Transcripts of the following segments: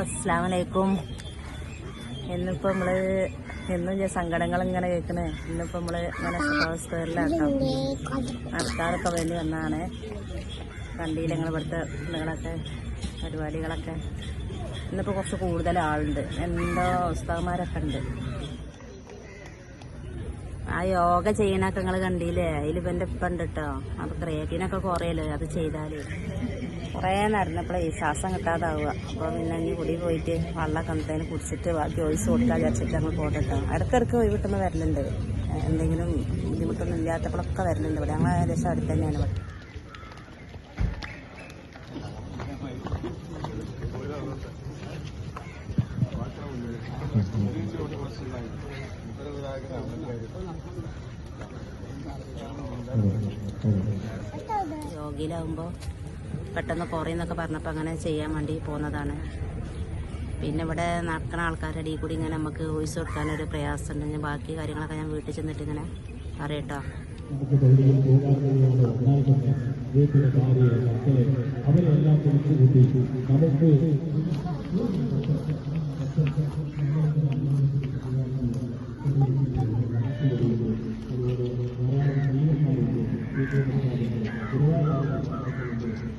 അസ്സാം വലൈക്കും ഇന്നിപ്പോൾ നമ്മൾ എന്നും ഞാൻ സങ്കടങ്ങൾ ഇങ്ങനെ കേൾക്കണേ ഇന്നിപ്പോൾ നമ്മൾ ഇങ്ങനെ സ്ക്വയറിലാക്കാം നടക്കാറൊക്കെ വേണ്ടി വന്നതാണ് കണ്ടിയിൽ ഞങ്ങൾ ഇവിടുത്തെ ഇതുകളൊക്കെ പരിപാടികളൊക്കെ. ഇന്നിപ്പോൾ കുറച്ച് കൂടുതൽ ആളുണ്ട്. എന്തോ ഉസ്താവന്മാരൊക്കെ ഉണ്ട്. ആ യോഗ ചെയ്യണൊക്കെ നിങ്ങൾ കണ്ടില്ലേ അതിലിപ്പോൾ എന്റെ ഇപ്പം ഉണ്ട് കേട്ടോ അത് ക്രിയേറ്റീനൊക്കെ കുറയല്ലേ? അത് ചെയ്താൽ കുറേ നടന്നപ്പോഴേ ശ്വാസം കിട്ടാതാവുക. അപ്പോൾ പിന്നെ ഇനി കുടി പോയിട്ട് വെള്ളമൊക്കെ എന്തേലും കുടിച്ചിട്ട് ബാക്കി ഒഴിച്ച് കൊടുക്കാൻ വിചാരിച്ചിട്ട് ഞങ്ങൾ പോകട്ടോ. ഇടയ്ക്കിടയ്ക്ക് ഒഴിവ് കിട്ടുമ്പോൾ വരലുണ്ട് എന്തെങ്കിലും ബുദ്ധിമുട്ടൊന്നും ഇല്ലാത്തപ്പോഴൊക്കെ വരുന്നുണ്ട്. ഇവിടെ ഞങ്ങൾ ഏകദേശം അടുത്ത് തന്നെയാണ് ഇവിടെ. യോഗയിലാവുമ്പോൾ പെട്ടെന്ന് കുറയുന്നൊക്കെ പറഞ്ഞപ്പോൾ അങ്ങനെ ചെയ്യാൻ വേണ്ടി പോകുന്നതാണ് പിന്നെ ഇവിടെ നടക്കുന്ന ആൾക്കാരുടെ ഇടയിൽ കൂടി ഇങ്ങനെ നമുക്ക് ഒഴിച്ച് കൊടുക്കാനൊരു പ്രയാസമുണ്ട്. ഞാൻ ബാക്കി കാര്യങ്ങളൊക്കെ ഞാൻ വീട്ടിൽ ചെന്നിട്ട് ഇങ്ങനെ അറിയട്ടോ നമുക്ക്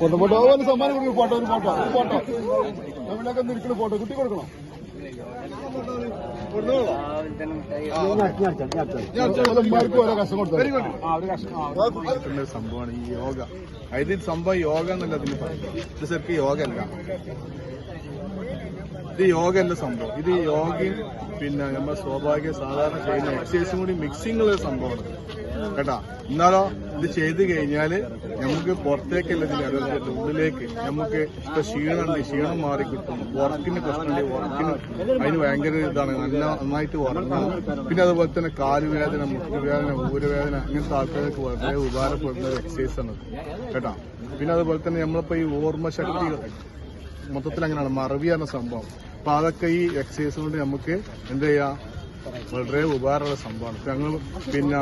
ഫോട്ടോ ഫോട്ടോ ഒരു ഫോട്ടോ ഒരു ഫോട്ടോ. നമ്മളൊക്കെ നിൽക്കുന്ന ഫോട്ടോ. കുട്ടി കൊടുക്കണം? ഒരു സംഭവമാണ് ഈ യോഗ അതിൽ സംഭവം യോഗ എന്നല്ല അതിന് പറയുന്നത് ഇത് ശരിക്കും യോഗ അല്ല ഇത് യോഗ അല്ല സംഭവം ഇത് യോഗയും പിന്നെ നമ്മൾ സ്വാഭാവിക സാധാരണ ചെയ്യുന്ന എക്സസൈസും കൂടി മിക്സിംഗ് ഉള്ള സംഭവമാണ് കേട്ടാ എന്നാലോ ഇത് ചെയ്തു കഴിഞ്ഞാൽ നമുക്ക് പുറത്തേക്കല്ല ഉള്ളിലേക്ക് നമുക്ക് ഇപ്പൊ ക്ഷീണമുണ്ട് ക്ഷീണം മാറി കിട്ടും. വർക്കിന് പ്രശ്നമുണ്ട് വർക്കിന് അതിന് ഭയങ്കര ഇതാണ്. നല്ല നന്നായിട്ട് ഉറങ്ങണം പിന്നെ അതുപോലെ തന്നെ കാലുവേദന മുട്ടുവേദന ഊരവേദന അങ്ങനത്തെ ആൾക്കാർക്ക് വളരെ ഉപകാരപ്പെടുന്ന ഒരു എക്സസൈസ് ആണ് കേട്ടോ പിന്നെ അതുപോലെ തന്നെ നമ്മളിപ്പോ ഈ ഓർമ്മശക്തി മൊത്തത്തിൽ അങ്ങനെയാണ് മറവി എന്ന സംഭവം. അപ്പൊ അതൊക്കെ ഈ എക്സസൈസ് കൊണ്ട് നമുക്ക് എന്ത് ചെയ്യാം? വളരെ ഉപകാരമുള്ള സംഭവമാണ്. ഞങ്ങൾ പിന്നെ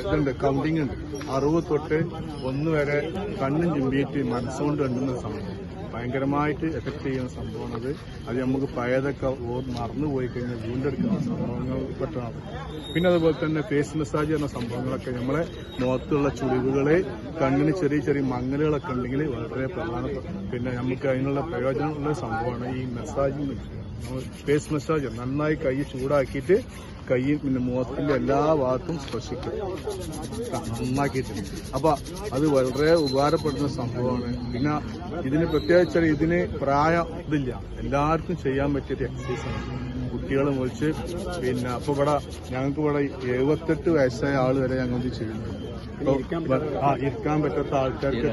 ഇതുണ്ട് കൗണ്ടിങ് ഉണ്ട്. അറുപത് തൊട്ട് ഒന്ന് വരെ കണ്ണും ചിമ്പിയിട്ട് മനസ്സുകൊണ്ട് കണ്ടുന്ന സംഭവം. ഭയങ്കരമായിട്ട് എഫക്ട് ചെയ്യുന്ന സംഭവമാണത്. അത് നമുക്ക് പഴയതൊക്കെ മറന്നുപോയി മറന്നു പോയി കഴിഞ്ഞാൽ വീണ്ടെടുക്കുന്ന സംഭവങ്ങൾ പെട്ടതാണ്. പിന്നെ അതുപോലെ തന്നെ ഫേസ് മസാജ് എന്ന സംഭവങ്ങളൊക്കെ നമ്മളെ മുഖത്തുള്ള ചുളിവുകളെ കണ്ണിന് ചെറിയ ചെറിയ മങ്ങലുകളൊക്കെ ഉണ്ടെങ്കിൽ വളരെ പ്രധാനപ്പെട്ട പിന്നെ നമുക്ക് അതിനുള്ള പ്രയോജനമുള്ള സംഭവമാണ് ഈ മസാജിങ് ഫേസ് മസാജ് നന്നായി കൈ ചൂടാക്കിയിട്ട് കൈ പിന്നെ മുഖത്തിന്റെ എല്ലാ ഭാഗത്തും സ്പർശിക്കും. നന്നാക്കിയിട്ട്. അപ്പൊ അത് വളരെ ഉപകാരപ്പെടുന്ന സംഭവമാണ്. പിന്നെ ഇതിന് പ്രത്യേകിച്ച് ഇതിന് പ്രായം ഇതില്ല. എല്ലാവർക്കും ചെയ്യാൻ പറ്റിയ എക്സസൈസ് ആണ്. കുട്ടികളെ മുറിച്ച് പിന്നെ അപ്പൊ ഇവിടെ ഞങ്ങൾക്ക് ഇവിടെ എഴുപത്തെട്ട് വയസ്സായ ആൾ വരെ ഞങ്ങൾ ചെയ്യുന്നുണ്ട്. ആ ഇരിക്കാൻ പറ്റാത്ത ആൾക്കാർക്ക്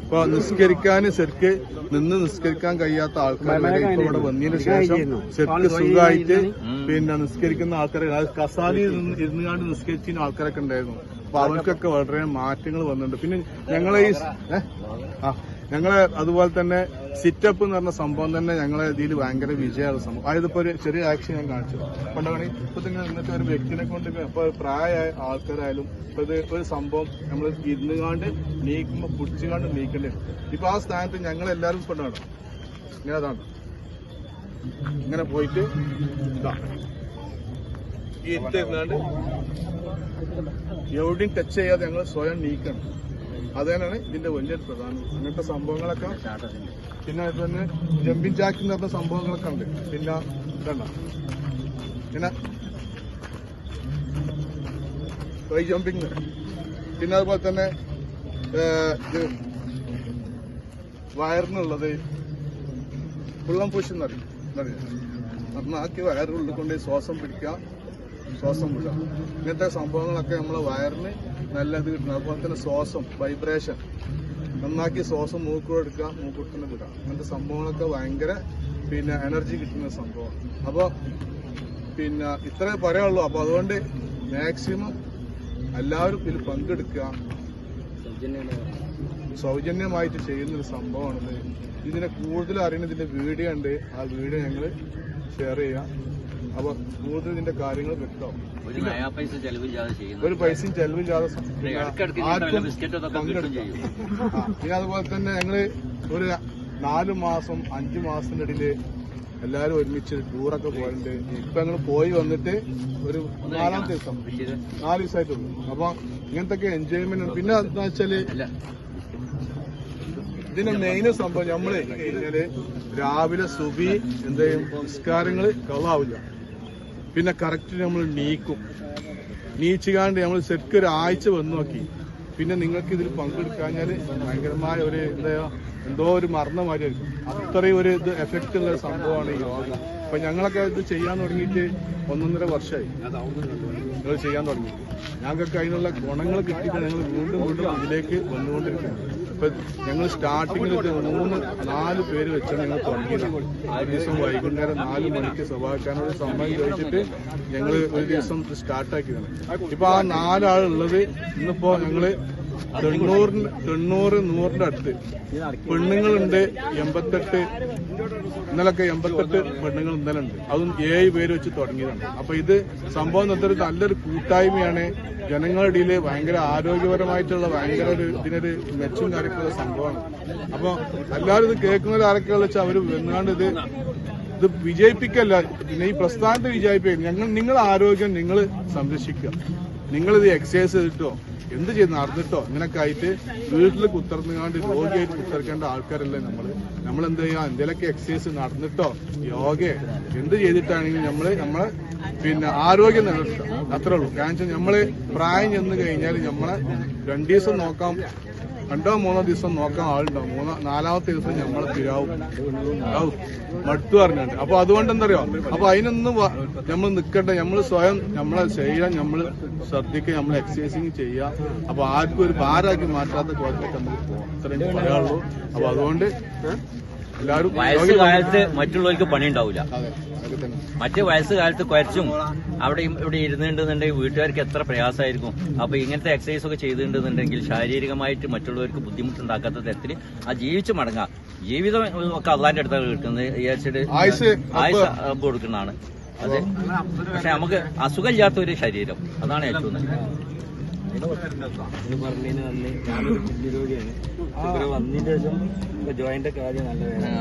ഇപ്പൊ നിസ്കരിക്കാൻ ശരിക്ക് നിന്ന് നിസ്കരിക്കാൻ കഴിയാത്ത ആൾക്കാർ വരെ ഇപ്പൊ ഇവിടെ വന്നതിന് ശേഷം ശരിക്ക് സുഖമായിട്ട് പിന്നെ നിസ്കരിക്കുന്ന ആൾക്കാരെ കസാലയിൽ നിന്ന് ഇരുന്നുകാണ്ട് നിസ്കരിച്ചിരുന്ന ആൾക്കാരൊക്കെ ഉണ്ടായിരുന്നു. അപ്പൊ അവർക്കൊക്കെ വളരെ മാറ്റങ്ങൾ വന്നിട്ടുണ്ട്. പിന്നെ ഞങ്ങളെ ഈ ആ. ഞങ്ങളെ അതുപോലെ തന്നെ സിറ്റപ്പ് എന്ന് പറഞ്ഞ സംഭവം തന്നെ ഞങ്ങളെ ഇതിൽ ഭയങ്കര വിജയമുള്ള സംഭവം. അതായത് ഇപ്പൊ ഒരു ചെറിയ ആക്ഷൻ ഞാൻ കാണിച്ചു. പണ്ടാണ് ഇപ്പൊ തന്നെ ഇന്നത്തെ ഒരു വ്യക്തിനെ കൊണ്ട് ഇപ്പൊ പ്രായമായ ആൾക്കാരായാലും ഇപ്പൊ ഇത് ഒരു സംഭവം നമ്മൾ ഇരുന്നുകാണ്ട് നീക്കുമ്പോ പിടിച്ചുകാണ്ട് നീക്കേണ്ടി ഇപ്പൊ ആ സ്ഥാനത്ത് ഞങ്ങൾ എല്ലാവരും കൊണ്ടാണ് ഇങ്ങനെ അതാണ്. ഇങ്ങനെ പോയിട്ട് ഇതാ. ഈ ഇട്ടിരുന്നാണ്ട് എവിടെയും ടച്ച് ചെയ്യാതെ ഞങ്ങൾ സ്വയം നീക്കണം. അത് തന്നെയാണ് ഇതിന്റെ വലിയൊരു പ്രധാനം. അങ്ങനത്തെ സംഭവങ്ങളൊക്കെ പിന്നെ അത് തന്നെ ജമ്പിങ് ജാക്ക് എന്ന് പറഞ്ഞ സംഭവങ്ങളൊക്കെ ഉണ്ട്. പിന്നെ ഇതണ്ട. പിന്നെ ഹൈ ജമ്പിങ് പിന്നെ അതുപോലെ തന്നെ ഇത് വയറിനുള്ളത് പുള്ളം പുഷ് എന്നറിയും എന്നറിയാം നന്നാക്കി വയറുള്ളിൽ കൊണ്ട് ശ്വാസം പിടിക്കുക. ശ്വാസം വിടുക ഇങ്ങനത്തെ സംഭവങ്ങളൊക്കെ നമ്മളെ വയറിന് നല്ലത് കിട്ടുന്നു അതുപോലെ തന്നെ ശ്വാസം വൈബ്രേഷൻ നന്നാക്കി ശ്വാസം മൂക്കൂടെ എടുക്കുക മൂക്കൂട്ടിന് വിടുക. അങ്ങനത്തെ സംഭവങ്ങളൊക്കെ ഭയങ്കര പിന്നെ എനർജി കിട്ടുന്ന സംഭവം അപ്പോൾ പിന്നെ ഇത്രേ പറയുള്ളൂ അപ്പോൾ അതുകൊണ്ട് മാക്സിമം എല്ലാവരും ഇതിൽ പങ്കെടുക്കുക. സൗജന്യമായിട്ട് ചെയ്യുന്നൊരു സംഭവമാണിത്. ഇതിനെ കൂടുതൽ അറിയുന്ന ഇതിന്റെ വീഡിയോ ഉണ്ട്. ആ വീഡിയോ ഞങ്ങൾ ഷെയർ ചെയ്യാം അപ്പൊ കൂടുതൽ ഇതിന്റെ കാര്യങ്ങൾ വ്യക്തമാവും. ഒരു പൈസയും ചെലവില്ലാതെ പിന്നെ പങ്കെടുക്കാം. ആ, അതുപോലെ തന്നെ ഞങ്ങൾ ഒരു നാലു മാസം അഞ്ചു മാസത്തിന്റെ ഇടയിൽ എല്ലാരും ഒരുമിച്ച് ടൂറൊക്കെ പോയിട്ടുണ്ട്. ഇപ്പൊ ഞങ്ങൾ പോയി വന്നിട്ട് ഒരു നാലാമത്തെ ദിവസം. നാല് ദിവസമായിട്ടുള്ളൂ അപ്പൊ ഇങ്ങനത്തെ എൻജോയ്മെന്റ് പിന്നെ എന്താ വെച്ചാൽ ഇതിന്റെ മെയിൻ സംഭവം നമ്മൾ കഴിഞ്ഞാൽ രാവിലെ സുബി എന്തെയും സംസ്കാരങ്ങൾ കളാവില്ല. പിന്നെ കറക്റ്റ് നമ്മൾ നീക്കും. നീച്ചുകാണ്ട് നമ്മൾ ഒരു ആഴ്ച വന്നു നോക്കി. പിന്നെ നിങ്ങൾക്ക് ഇതിൽ പങ്കെടുക്കാഞ്ഞാൽ ഭയങ്കരമായ ഒരു എന്താ എന്തോ ഒരു മരണ മാതിരിയായിരിക്കും അത്രയും ഒരു ഇത് എഫക്റ്റ് ഉള്ള സംഭവമാണ് ഈ യോഗ. അപ്പൊ ഞങ്ങളൊക്കെ ഇത് ചെയ്യാൻ തുടങ്ങിയിട്ട് ഒന്നൊന്നര വർഷമായി നിങ്ങൾ ചെയ്യാൻ തുടങ്ങി. ഞങ്ങൾക്ക് അതിനുള്ള ഗുണങ്ങൾ കിട്ടിയിട്ട് ഞങ്ങൾ വീണ്ടും വീണ്ടും ഇതിലേക്ക് വന്നുകൊണ്ടിരിക്കുകയാണ്. ഇപ്പൊ ഞങ്ങൾ സ്റ്റാർട്ടിങ്ങിൽ മൂന്ന് നാല് പേര് വെച്ചാണ് ഞങ്ങൾ തുടങ്ങിയത്. ആ ദിവസം വൈകുന്നേരം നാല് മണിക്ക് സ്വഭാവിക്കാനുള്ള സമയം ചോദിച്ചിട്ട് ഞങ്ങൾ ഒരു ദിവസം സ്റ്റാർട്ടാക്കിയതാണ് ഇപ്പൊ ആ നാലാളുള്ളത് ഇന്നിപ്പോ ഞങ്ങൾ തൊണ്ണൂറിന് തൊണ്ണൂറ് നൂറിന്റെ അടുത്ത്. പെണ്ണുങ്ങളുണ്ട് എൺപത്തെട്ട്. ഇന്നലൊക്കെ എൺപത്തെട്ട് പെണ്ണുങ്ങൾ ഇന്നലെ ഉണ്ട് അതും ഏഴ് പേര് വെച്ച് തുടങ്ങിയതാണ്. അപ്പൊ ഇത് സംഭവം നടത്തൊരു നല്ലൊരു കൂട്ടായ്മയാണ്. ജനങ്ങളുടെ ഇടയിൽ ഭയങ്കര ആരോഗ്യപരമായിട്ടുള്ള ഭയങ്കര ഒരു ഇതിനൊരു മെച്ചും കാര്യങ്ങളുള്ള സംഭവമാണ്. അപ്പൊ എല്ലാവരും ഇത് കേൾക്കുന്നവർ ആരൊക്കെയുള്ള വെച്ചാൽ അവർ വന്നാണ്ട് ഇത് ഇത് വിജയിപ്പിക്കല്ല. പിന്നെ ഈ പ്രസ്ഥാനത്തെ വിജയിപ്പിക്കുക ഞങ്ങൾ നിങ്ങളുടെ ആരോഗ്യം നിങ്ങൾ സംരക്ഷിക്കുക. നിങ്ങളിത് എക്സസൈസ് ചെയ്തിട്ടോ എന്ത് ചെയ്ത് നടന്നിട്ടോ ഇങ്ങനൊക്കെ ആയിട്ട് വീട്ടിൽ കുത്തിറന്നുകാണ്ട് രോഗിയായിട്ട് കുത്തിറക്കേണ്ട ആൾക്കാരല്ലേ നമ്മൾ നമ്മൾ എന്ത് ചെയ്യാം എന്തെങ്കിലുമൊക്കെ എക്സസൈസ് നടന്നിട്ടോ യോഗ എന്ത് ചെയ്തിട്ടാണെങ്കിലും നമ്മൾ നമ്മളെ പിന്നെ ആരോഗ്യം നിലനിർത്തുക അത്രേ ഉള്ളൂ. കാരണം വെച്ചാൽ നമ്മൾ പ്രായം ചെന്ന് കഴിഞ്ഞാൽ നമ്മളെ രണ്ടു ദിവസം നോക്കാം രണ്ടോ മൂന്നോ ദിവസം നോക്കാൻ ആളുണ്ടാവും. മൂന്നോ നാലാമത്തെ ദിവസം നമ്മളെ തിരാവും മടുത്തു പറഞ്ഞാണ്ട് അപ്പൊ അതുകൊണ്ട് എന്തറിയോ? അപ്പൊ അതിനൊന്നും നമ്മൾ നിൽക്കണ്ട നമ്മൾ സ്വയം നമ്മളെ ശരീരം നമ്മൾ ശ്രദ്ധിക്കുക നമ്മൾ എക്സസൈസിങ് ചെയ്യുക. അപ്പൊ ആർക്കും ഒരു ഭാരമാക്കി മാറ്റാത്ത കോലത്തേക്ക് നമുക്ക് പോകാം അത്രയും പറയാനുള്ളൂ. അപ്പൊ അതുകൊണ്ട് എല്ലാവരും വയസ്സ് കാലത്ത് മറ്റുള്ളവർക്ക് പണി ഉണ്ടാവില്ല മറ്റേ വയസ്സ് കാലത്ത് കുരച്ചും അവിടെ ഇവിടെ ഇരുന്നിട്ടുണ്ടെന്നുണ്ടെങ്കിൽ വീട്ടുകാർക്ക് എത്ര പ്രയാസമായിരിക്കും. അപ്പൊ ഇങ്ങനത്തെ എക്സസൈസ് ഒക്കെ ചെയ്തിട്ടുണ്ടെന്നുണ്ടെങ്കിൽ ശാരീരികമായിട്ട് മറ്റുള്ളവർക്ക് ബുദ്ധിമുട്ടുണ്ടാക്കാത്ത തരത്തിൽ ആ ജീവിച്ചു മടങ്ങാം. ജീവിതം ഒക്കെ അള്ളാന്റെ അടുത്താണ് കിട്ടുന്നത് വിചാരിച്ചിട്ട് ആയുസ് കൊടുക്കുന്നതാണ്. അതെ. പക്ഷെ നമുക്ക് അസുഖമില്ലാത്ത ഒരു ശരീരം. അതാണ് ഏറ്റവും നല്ലത്. പറഞ്ഞതിന് നന്ദി ഞാനൊരു കിഡ്നി രോഗിയാണ്. ഇവിടെ വന്നതിന് ശേഷം ജോയിന്റ് കാര്യം നല്ല വേദന.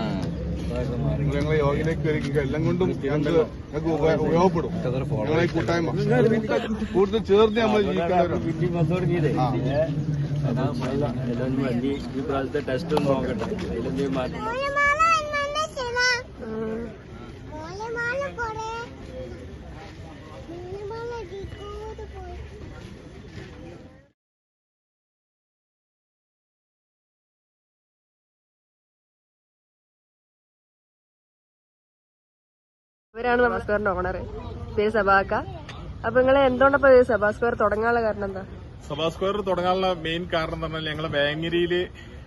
ഞങ്ങളെ യോഗയിലേക്ക് എല്ലാം കൊണ്ടും ഞങ്ങൾക്ക് ഞങ്ങൾക്ക് ഉപ- ഉപയോഗപ്പെടും. ഞങ്ങളെ കൂട്ടായ്മ. കൂടുതൽ ചേർന്ന് നമ്മൾ വന്നു എല്ലാം ഈ പ്രാവശ്യത്തെ ടെസ്റ്റ് ഒന്ന് നോക്കട്ടെ. അതിലെന്തെങ്കിലും മാറ്റം ഇവരാണ് നമസ്കാരന്റെ ഓണർ പേര് സബാക്ക. അപ്പൊ നിങ്ങൾ എന്തുകൊണ്ടപ്പോ സഭാ സ്ക്വയർ തുടങ്ങാനുള്ള കാരണം എന്താ? സഭാ സ്ക്വയർ തുടങ്ങാനുള്ള മെയിൻ കാരണം എന്ന് പറഞ്ഞാൽ ഞങ്ങളെ വേങ്ങരയിൽ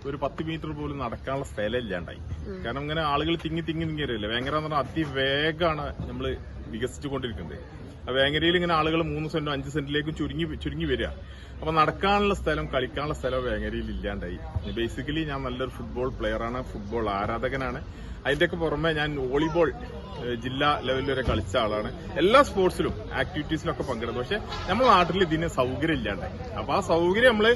ഒരു പത്ത് മീറ്റർ പോലും നടക്കാനുള്ള സ്ഥലം ഇല്ലാണ്ടായി. കാരണം ഇങ്ങനെ ആളുകൾ തിങ്ങി തിങ്ങി തിങ്ങി വരില്ലേ? വേങ്ങര എന്ന് പറഞ്ഞാൽ അതിവേഗമാണ് നമ്മൾ വികസിച്ചുകൊണ്ടിരിക്കുന്നത് വേങ്ങരയിൽ ഇങ്ങനെ ആളുകൾ മൂന്ന് സെന്റോ അഞ്ച് സെന്റിലേക്കും ചുരുങ്ങി ചുരുങ്ങി വരിക. അപ്പൊ നടക്കാനുള്ള സ്ഥലം കളിക്കാനുള്ള സ്ഥലം വേങ്ങരയിൽ ഇല്ലാണ്ടായി. ബേസിക്കലി ഞാൻ നല്ലൊരു ഫുട്ബോൾ പ്ലെയറാണ് ഫുട്ബോൾ ആരാധകനാണ്. അതിന്റെയൊക്കെ പുറമെ ഞാൻ വോളിബോൾ ജില്ലാ ലെവലിൽ വരെ കളിച്ച ആളാണ്. എല്ലാ സ്പോർട്സിലും ആക്ടിവിറ്റീസിലൊക്കെ പങ്കെടുത്തു. പക്ഷെ നമ്മുടെ നാട്ടിൽ ഇതിന് സൗകര്യം ഇല്ലാണ്ടായി. അപ്പൊ ആ സൗകര്യം നമ്മൾ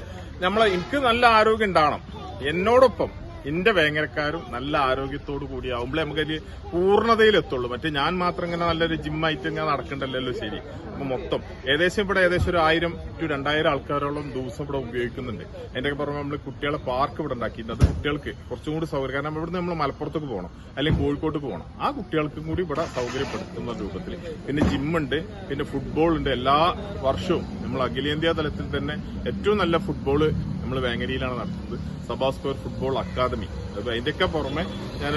നമ്മളെ എനിക്ക് നല്ല ആരോഗ്യം ഉണ്ടാവണം. എന്നോടൊപ്പം എന്റെ വേങ്ങരക്കാരും നല്ല ആരോഗ്യത്തോടു കൂടി ആവുമ്പോഴേ നമുക്കത് പൂർണതയിലെത്തുള്ളൂ മറ്റേ ഞാൻ മാത്രം ഇങ്ങനെ നല്ലൊരു ജിമ്മായിട്ട് ഇങ്ങനെ നടക്കണ്ടല്ലോ ശരി. അപ്പൊ മൊത്തം ഏകദേശം ഇവിടെ ഏകദേശം ഒരു ആയിരം ടു രണ്ടായിരം ആൾക്കാരോളം ദിവസം ഇവിടെ ഉപയോഗിക്കുന്നുണ്ട്. എന്റെ പുറമെ നമ്മൾ കുട്ടികളെ പാർക്ക് ഇവിടെ ഉണ്ടാക്കിയിട്ടുണ്ട്. അത് കുട്ടികൾക്ക് കുറച്ചും കൂടി സൗകര്യം. കാരണം ഇവിടുന്ന് നമ്മൾ മലപ്പുറത്തേക്ക് പോകണം. അല്ലെങ്കിൽ കോഴിക്കോട്ട് പോകണം. ആ കുട്ടികൾക്കും കൂടി ഇവിടെ സൗകര്യപ്പെടുത്തുന്ന രൂപത്തിൽ പിന്നെ ജിമ്മുണ്ട് പിന്നെ ഫുട്ബോൾ ഉണ്ട്. എല്ലാ വർഷവും നമ്മൾ അഖിലേന്ത്യാ തലത്തിൽ തന്നെ ഏറ്റവും നല്ല ഫുട്ബോൾ നമ്മൾ വേങ്ങരിയിലാണ് നടത്തുന്നത്. സഭാ സ്ക്വയർ ഫുട്ബോൾ അക്കാദമി. അപ്പൊ അതിന്റെയൊക്കെ പുറമെ ഞാൻ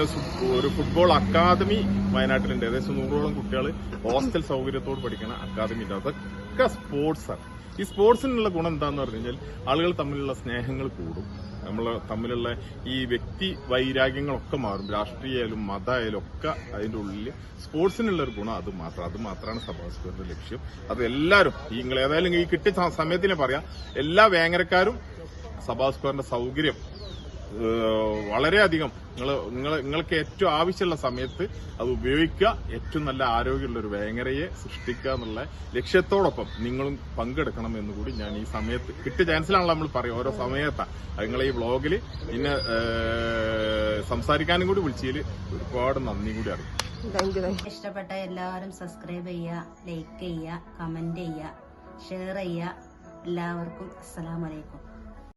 ഒരു ഫുട്ബോൾ അക്കാദമി വയനാട്ടിലുണ്ട്. ഏകദേശം നൂറോളം കുട്ടികൾ ഹോസ്റ്റൽ സൗകര്യത്തോട് പഠിക്കുന്ന അക്കാദമി ഉണ്ട്. അതൊക്കെ സ്പോർട്സാണ് ഈ സ്പോർട്സിനുള്ള ഗുണം എന്താന്ന് പറഞ്ഞു കഴിഞ്ഞാൽ ആളുകൾ തമ്മിലുള്ള സ്നേഹങ്ങൾ കൂടും. നമ്മൾ തമ്മിലുള്ള ഈ വ്യക്തി വൈരാഗ്യങ്ങളൊക്കെ മാറും. രാഷ്ട്രീയമായാലും മതമായാലും ഒക്കെ അതിന്റെ ഉള്ളിൽ സ്പോർട്സിനുള്ള ഒരു ഗുണം അത് മാത്രം. അത് മാത്രമാണ് സഭാസ്കറിന്റെ ലക്ഷ്യം. അത് എല്ലാവരും നിങ്ങൾ ഏതായാലും ഈ കിട്ടിയ സമയത്തിനെ പറയാം. എല്ലാ വേങ്ങരക്കാരും സഭാസ്കറിന്റെ സൗകര്യം വളരെയധികം. നിങ്ങൾ നിങ്ങൾ നിങ്ങൾക്ക് ഏറ്റവും ആവശ്യമുള്ള സമയത്ത് അത് ഉപയോഗിക്കുക. ഏറ്റവും നല്ല ആരോഗ്യമുള്ള ഒരു വേങ്ങരയെ സൃഷ്ടിക്കുക എന്നുള്ള ലക്ഷ്യത്തോടൊപ്പം നിങ്ങളും പങ്കെടുക്കണം എന്ന് കൂടി ഞാൻ ഈ സമയത്ത് കിട്ടിയ ചാൻസിലാണല്ലോ നമ്മൾ പറയും ഓരോ സമയത്താണ് നിങ്ങൾ ഈ വ്ളോഗിൽ ഇന്നെ സംസാരിക്കാനും കൂടി വിളിച്ചതിൽ ഒരുപാട് നന്ദി കൂടി അറിയും ഇഷ്ടപ്പെട്ട എല്ലാവരും സബ്സ്ക്രൈബ് ചെയ്യുക ലൈക്ക് ചെയ്യുക കമന്റ് ചെയ്യുക ഷെയർ ചെയ്യുക. എല്ലാവർക്കും അസ്സലാമലൈക്കും